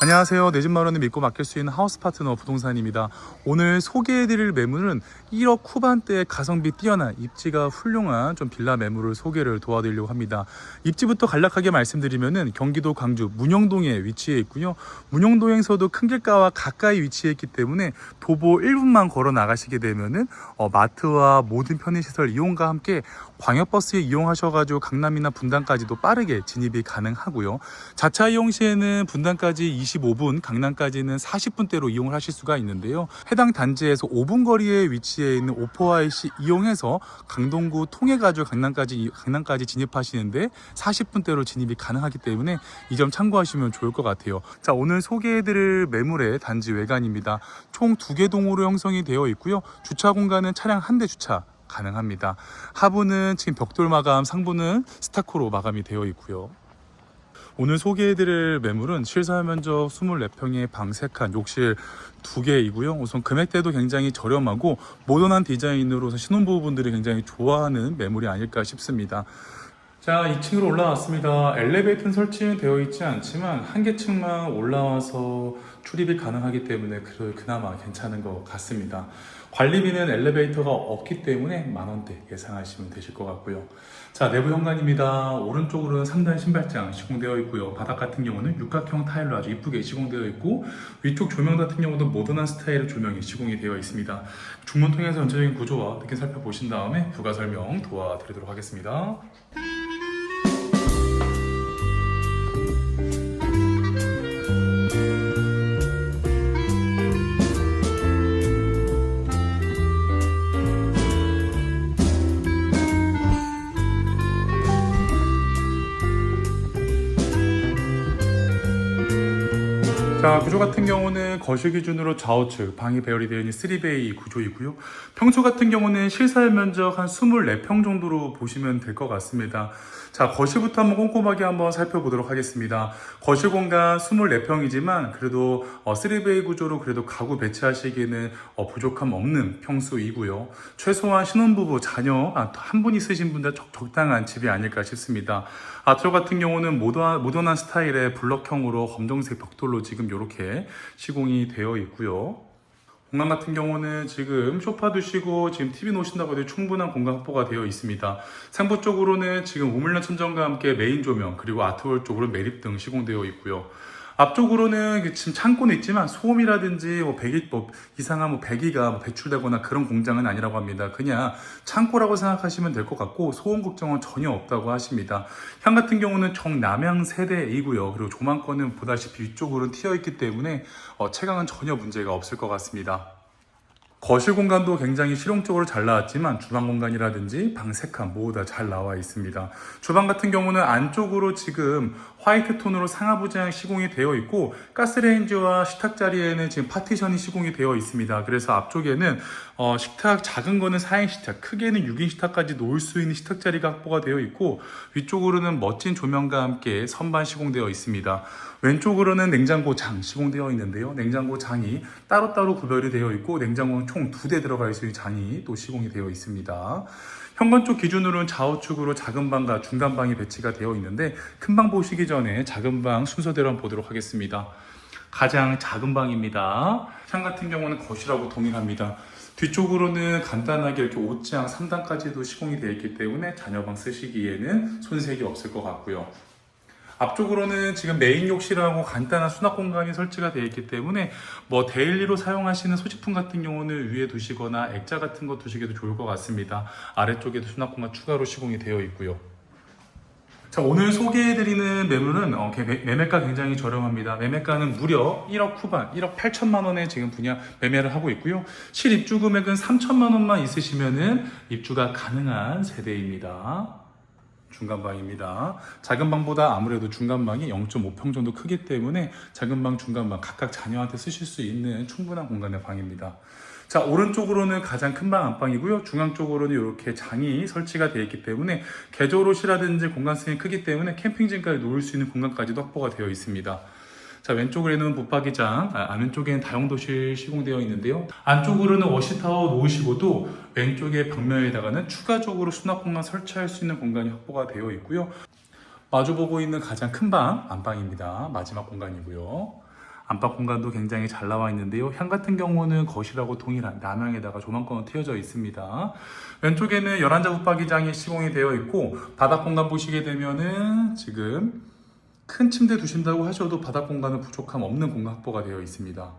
안녕하세요. 내 집 마련을 믿고 맡길 수 있는 하우스 파트너 부동산입니다. 오늘 소개해드릴 매물은 1억 후반대의 가성비 뛰어난 입지가 훌륭한 좀 빌라 매물을 소개를 도와드리려고 합니다. 입지부터 간략하게 말씀드리면은 경기도 광주 문영동에 위치해 있고요. 문영동에서도 큰 길가와 가까이 위치해 있기 때문에 도보 1분만 걸어 나가시게 되면은 어, 마트와 모든 편의시설 이용과 함께 광역버스 이용하셔가지고 강남이나 분당까지도 빠르게 진입이 가능하고요. 자차 이용 시에는 분당까지 25분, 강남까지는 40분대로 이용을 하실 수가 있는데요. 해당 단지에서 5분 거리에 위치해 있는 오포아이시 이용해서 강동구 통해 가지고 강남까지 강남까지 진입하시는데 40분대로 진입이 가능하기 때문에 이 점 참고하시면 좋을 것 같아요. 자, 오늘 소개해드릴 매물의 단지 외관입니다. 총 두 개 동으로 형성이 되어 있고요. 주차 공간은 차량 한 대 주차 가능합니다. 하부는 지금 벽돌 마감, 상부는 스타코로 마감이 되어 있고요. 오늘 소개해드릴 매물은 실사 면적 24평의 방 3칸, 욕실 2개이고요. 우선 금액대도 굉장히 저렴하고 모던한 디자인으로서 신혼부부분들이 굉장히 좋아하는 매물이 아닐까 싶습니다. 자, 2층으로 올라왔습니다. 엘리베이터는 설치되어 있지 않지만 한 개 층만 올라와서 출입이 가능하기 때문에 그- 그나마 괜찮은 것 같습니다. 관리비는 엘리베이터가 없기 때문에 만 원대 예상하시면 되실 것 같고요. 자, 내부 현관입니다. 오른쪽으로는 3단 신발장 시공되어 있고요. 바닥 같은 경우는 육각형 타일로 아주 이쁘게 시공되어 있고 위쪽 조명 같은 경우도 모던한 스타일의 조명이 시공이 되어 있습니다. 중문 통해서 전체적인 구조와 느낌 살펴보신 다음에 부가 설명 도와드리도록 하겠습니다. 자 구조 같은 경우는 거실 기준으로 좌우측 방이 배열이 되어 있는 3베이 구조이고요. 평수 같은 경우는 실사의 면적 한 24평 정도로 보시면 될 것 같습니다. 자 거실부터 한번 꼼꼼하게 한번 살펴보도록 하겠습니다. 거실 공간 24평이지만 그래도 어, 3베이 구조로 그래도 가구 배치하시기에는 어, 부족함 없는 평수이고요. 최소한 신혼부부 자녀 아, 한분 있으신 분들 적, 적당한 집이 아닐까 싶습니다. 아트로 같은 경우는 모던, 모던한 스타일의 블럭형으로 검정색 벽돌로 지금 이렇게 시공이 되어 있고요. 공간 같은 경우는 지금 소파 두시고 지금 TV 놓으신다고 해도 충분한 공간 확보가 되어 있습니다. 상부 쪽으로는 지금 우물련 천정과 함께 메인 조명 그리고 아트홀 쪽으로 매립등 시공되어 있고요. 앞쪽으로는 그 지금 창고는 있지만 소음이라든지 뭐 배기 뭐 이상한 뭐 배기가 뭐 배출되거나 그런 공장은 아니라고 합니다. 그냥 창고라고 생각하시면 될 것 같고 소음 걱정은 전혀 없다고 하십니다. 향 같은 경우는 총 남향 세대이고요. 그리고 조망권은 보다시피 위쪽으로는 튀어 있기 때문에 어, 채광은 전혀 문제가 없을 것 같습니다. 거실 공간도 굉장히 실용적으로 잘 나왔지만 주방 공간이라든지 방 3칸 모두 다 잘 나와 있습니다. 주방 같은 경우는 안쪽으로 지금 화이트 톤으로 상하부장 시공이 되어 있고 가스레인지와 식탁 자리에는 지금 파티션이 시공이 되어 있습니다. 그래서 앞쪽에는 어, 식탁 작은 거는 4인 식탁, 크게는 6인 식탁까지 놓을 수 있는 식탁 자리가 확보가 되어 있고 위쪽으로는 멋진 조명과 함께 선반 시공되어 있습니다. 왼쪽으로는 냉장고 장 시공되어 있는데요. 냉장고 장이 따로따로 구별이 되어 있고 냉장고는 총 두 대 들어가 있는 장이 또 시공이 되어 있습니다. 현관 쪽 기준으로는 좌우측으로 작은 방과 중간 방이 배치가 되어 있는데 큰 방 보시기 전에 작은 방 순서대로 한번 보도록 하겠습니다. 가장 작은 방입니다. 창 같은 경우는 거실하고 동일합니다. 뒤쪽으로는 간단하게 이렇게 옷장 3단까지도 시공이 되어 있기 때문에 자녀방 쓰시기에는 손색이 없을 것 같고요. 앞쪽으로는 지금 메인 욕실하고 간단한 수납 공간이 설치가 되어 있기 때문에 뭐 데일리로 사용하시는 소지품 같은 경우는 위에 두시거나 액자 같은 거 두시기도 좋을 것 같습니다. 아래쪽에도 수납 공간 추가로 시공이 되어 있고요. 자, 오늘 소개해드리는 매물은 어, 매매가 굉장히 저렴합니다. 매매가는 무려 1억 후반, 1억 8천만 원에 지금 분야 매매를 하고 있고요. 실 입주 금액은 3천만 원만 있으시면은 입주가 가능한 세대입니다. 중간 방입니다. 작은 방보다 아무래도 중간 방이 0.5평 정도 크기 때문에 작은 방, 중간 방 각각 자녀한테 쓰실 수 있는 충분한 공간의 방입니다. 자, 오른쪽으로는 가장 큰 방 안방이고요. 중앙 쪽으로는 이렇게 장이 설치가 되어 있기 때문에 개조롯이라든지 공간성이 크기 때문에 캠핑장까지 놓을 수 있는 공간까지도 확보가 되어 있습니다. 자, 왼쪽에는 붙박이장, 아, 안쪽에는 다용도실 시공되어 있는데요. 안쪽으로는 워시타워 놓으시고도 왼쪽의 벽면에다가는 추가적으로 수납 공간 설치할 수 있는 공간이 확보가 되어 있고요. 마주보고 있는 가장 큰 방, 안방입니다. 마지막 공간이고요. 안방 공간도 굉장히 잘 나와 있는데요. 향 같은 경우는 거실하고 동일한 남향에다가 조망권은 트여져 있습니다. 왼쪽에는 11자 붙박이장이 시공이 되어 있고 바닥 공간 보시게 되면은 지금 큰 침대 두신다고 하셔도 바닥 공간은 부족함 없는 공간 확보가 되어 있습니다.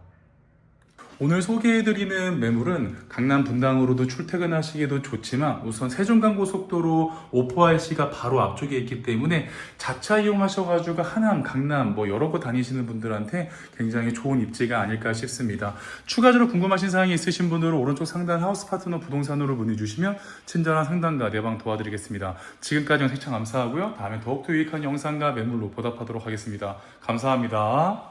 오늘 소개해드리는 매물은 강남 분당으로도 출퇴근하시기도 좋지만 우선 세종간고속도로 오포RC가 바로 앞쪽에 있기 때문에 자차 이용하셔가지고 하남, 강남 뭐 여러 곳 다니시는 분들한테 굉장히 좋은 입지가 아닐까 싶습니다. 추가적으로 궁금하신 사항이 있으신 분들은 오른쪽 상단 하우스 파트너 부동산으로 문의 주시면 친절한 상담과 내방 도와드리겠습니다. 지금까지 영상 시청 감사하고요. 다음에 더욱더 유익한 영상과 매물로 보답하도록 하겠습니다. 감사합니다.